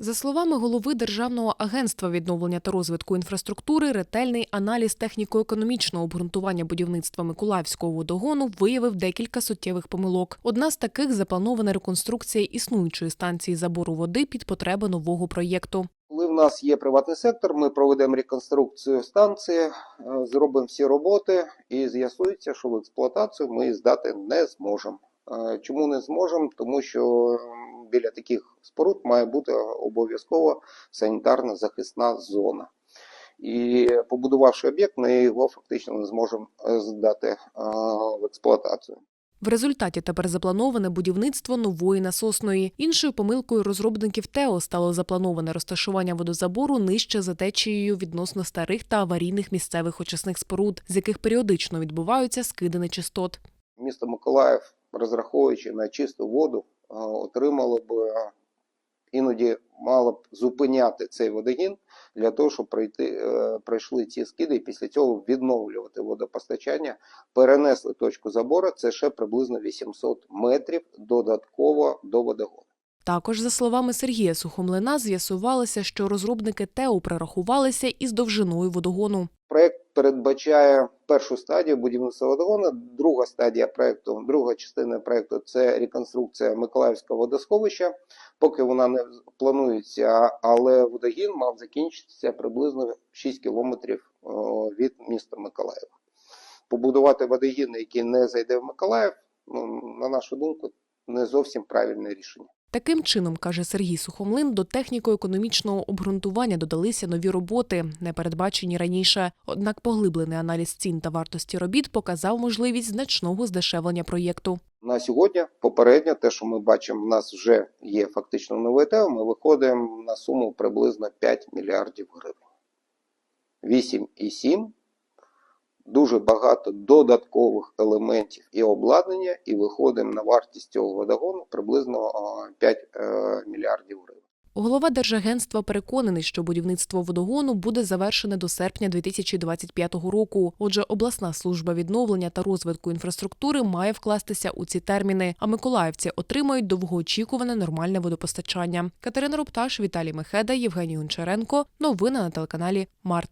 За словами голови Державного агентства відновлення та розвитку інфраструктури, ретельний аналіз техніко-економічного обґрунтування будівництва Миколаївського водогону виявив декілька суттєвих помилок. Одна з таких запланована реконструкція існуючої станції забору води під потреби нового проєкту. Коли в нас є приватний сектор, ми проведемо реконструкцію станції, е, зробимо всі роботи і з'ясується, що в експлуатацію ми здати не зможемо. Е, Чому не зможемо? Тому що біля таких споруд має бути обов'язково санітарна захисна зона. І побудувавши об'єкт, ми його фактично не зможемо е, здати е, в експлуатацію. В результаті тепер заплановане будівництво нової насосної. Іншою помилкою розробників ТЕО стало заплановане розташування водозабору нижче за течією відносно старих та аварійних місцевих очисних споруд, з яких періодично відбуваються скиди нечистот. місто Миколаїв, розраховуючи на чисту воду, отримало б е, іноді мало б зупиняти цей водогін для того, щоб пройти, е, пройшли ці скиди і після цього відновлювати водопостачання, перенесли точку забору, це ще приблизно 800 метрів додатково до водогону. Також, за словами Сергія Сухомлина, з'ясувалося, що розробники ТЕО прорахувалися із довжиною водогону. Проект передбачає першу стадію будівництва водогону. Друга стадія проекту, друга частина проекту це реконструкція Миколаївського водосховища. Поки вона не планується, але водогін мав закінчитися приблизно 6 кілометрів від міста Миколаєва. Побудувати водогін, який не зайде в Миколаїв, ну, на нашу думку, не зовсім правильне рішення. Таким чином, каже Сергій Сухомлин, до техніко-економічного обґрунтування додалися нові роботи, не передбачені раніше. Однак поглиблений аналіз цін та вартості робіт показав можливість значного здешевлення проєкту. На сьогодні попередньо те, що ми бачимо, в нас вже є фактично нове ми виходимо на суму приблизно 5 мільярдів гривень. 8,7 дуже багато додаткових елементів і обладнання, і виходимо на вартість цього водогону приблизно а, 5 е, мільярдів гривень. Голова Держагентства переконаний, що будівництво водогону буде завершене до серпня 2025 року. Отже, обласна служба відновлення та розвитку інфраструктури має вкластися у ці терміни. А миколаївці отримають довгоочікуване нормальне водопостачання. Катерина Рупташ, Віталій Мехеда, Євгеній Гончаренко. Новини на телеканалі Март.